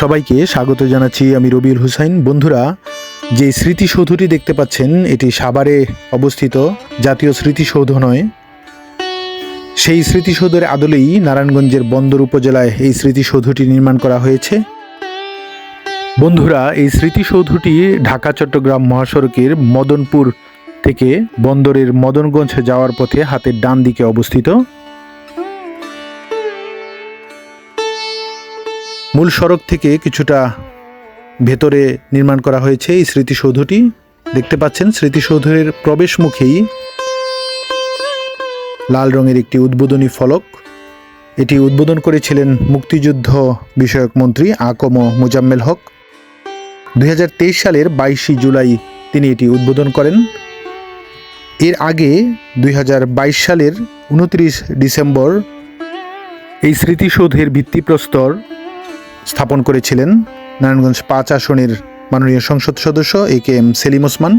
সবাইকে স্বাগত জানাচ্ছি আমি রবিউল হুসাইন। বন্ধুরা, যে স্মৃতিসৌধটি দেখতে পাচ্ছেন, এটি সাভারে অবস্থিত জাতীয় স্মৃতিসৌধ নয়। সেই স্মৃতিসৌধের আদলেই নারায়ণগঞ্জের বন্দর উপজেলায় এই স্মৃতিসৌধটি নির্মাণ করা হয়েছে। বন্ধুরা, এই স্মৃতিসৌধটি ঢাকা, চট্টগ্রাম মহাসড়কের মদনপুর থেকে বন্দরের মদনগঞ্জ যাওয়ার পথে হাতের ডান দিকে অবস্থিত। মূল সড়ক থেকে কিছুটা ভেতরে নির্মাণ করা হয়েছে এই স্মৃতিসৌধটি। দেখতে পাচ্ছেন, স্মৃতিসৌধের প্রবেশ মুখেই লাল রঙের একটি উদ্বোধনী ফলক। এটি উদ্বোধন করেছিলেন মুক্তিযুদ্ধ বিষয়ক মন্ত্রী আকম মোজাম্মেল হক। দুই হাজার তেইশ সালের বাইশে জুলাই তিনি এটি উদ্বোধন করেন। এর আগে দুই হাজার বাইশ সালের উনত্রিশ ডিসেম্বর এই স্মৃতিসৌধের ভিত্তিপ্রস্তর স্থাপন করেছিলেন নারায়ণগঞ্জ পাঁচ আসনের মাননীয় সংসদ সদস্য A K M Selim Osman.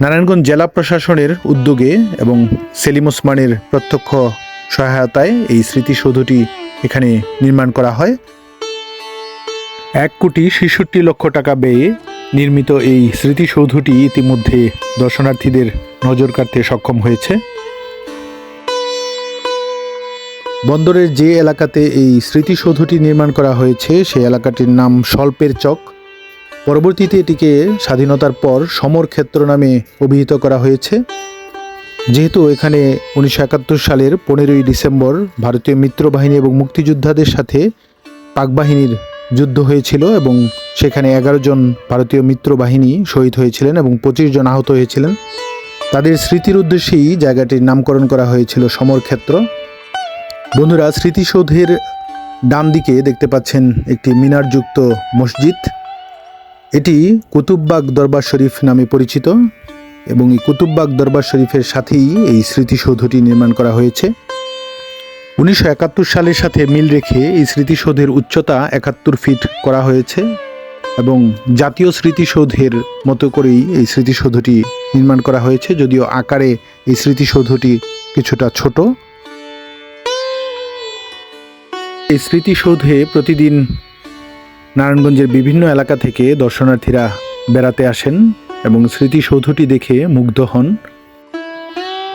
Narayanganj জেলা প্রশাসনের উদ্যোগে এবং সেলিম ওসমানের প্রত্যক্ষ সহায়তায় এই স্মৃতিসৌধটি এখানে নির্মাণ করা হয়। এক কোটি ছেষট্টি লক্ষ টাকা ব্যয়ে নির্মিত এই স্মৃতিসৌধটি ইতিমধ্যে দর্শনার্থীদের নজর কাড়তে সক্ষম হয়েছে। বন্দরের যে এলাকাতে এই স্মৃতিসৌধটি নির্মাণ করা হয়েছে সেই এলাকাটির নাম স্বল্পের চক। পরবর্তীতে এটিকে স্বাধীনতার পর সমর ক্ষেত্র নামে অভিহিত করা হয়েছে। যেহেতু এখানে উনিশশো একাত্তর সালের পনেরোই ডিসেম্বর ভারতীয় মিত্রবাহিনী এবং মুক্তিযোদ্ধাদের সাথে পাক বাহিনীর যুদ্ধ হয়েছিল এবং সেখানে এগারো জন ভারতীয় মিত্রবাহিনী শহীদ হয়েছিলেন এবং পঁচিশ জন আহত হয়েছিলেন। তাদের স্মৃতির উদ্দেশ্যেই জায়গাটির নামকরণ করা হয়েছিল সমর ক্ষেত্র। বন্ধুরা, স্মৃতিসৌধের ডান দিকে দেখতে পাচ্ছেন একটি মিনারযুক্ত মসজিদ। এটি কুতুববাগ দরবার শরীফ নামে পরিচিত এবং এই কুতুববাগ দরবার শরীফের সাথেই এই স্মৃতিসৌধটি নির্মাণ করা হয়েছে। উনিশশো একাত্তর সালের সাথে মিল রেখে এই স্মৃতিসৌধের উচ্চতা একাত্তর ফিট করা হয়েছে এবং জাতীয় স্মৃতিসৌধের মতো করেই এই স্মৃতিসৌধটি নির্মাণ করা হয়েছে, যদিও আকারে এই স্মৃতিসৌধটি কিছুটা ছোট। এই স্মৃতিসৌধে প্রতিদিন নারায়ণগঞ্জের বিভিন্ন এলাকা থেকে দর্শনার্থীরা বেড়াতে আসেন এবং স্মৃতিসৌধটি দেখে মুগ্ধ হন।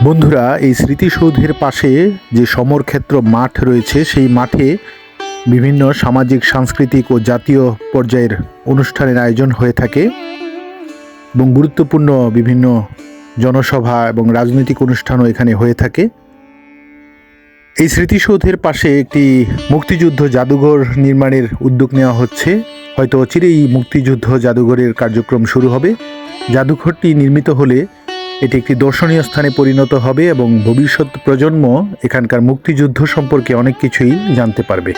বন্ধুরা, এই স্মৃতিসৌধের পাশে যে সমরক্ষেত্র মাঠ রয়েছে, সেই মাঠে বিভিন্ন সামাজিক, সাংস্কৃতিক ও জাতীয় পর্যায়ের অনুষ্ঠানের আয়োজন হয়ে থাকে এবং গুরুত্বপূর্ণ বিভিন্ন জনসভা এবং রাজনৈতিক অনুষ্ঠানও এখানে হয়ে থাকে। এই স্মৃতিসৌধের পাশে একটি মুক্তিযুদ্ধ জাদুঘর নির্মাণের উদ্যোগ নেওয়া হচ্ছে। হয়তো অচিরেই মুক্তিযুদ্ধ জাদুঘরের কার্যক্রম শুরু হবে। জাদুঘরটি নির্মিত হলে এটি একটি দর্শনীয় স্থানে পরিণত হবে এবং ভবিষ্যৎ প্রজন্ম এখানকার মুক্তিযুদ্ধ সম্পর্কে অনেক কিছুই জানতে পারবে।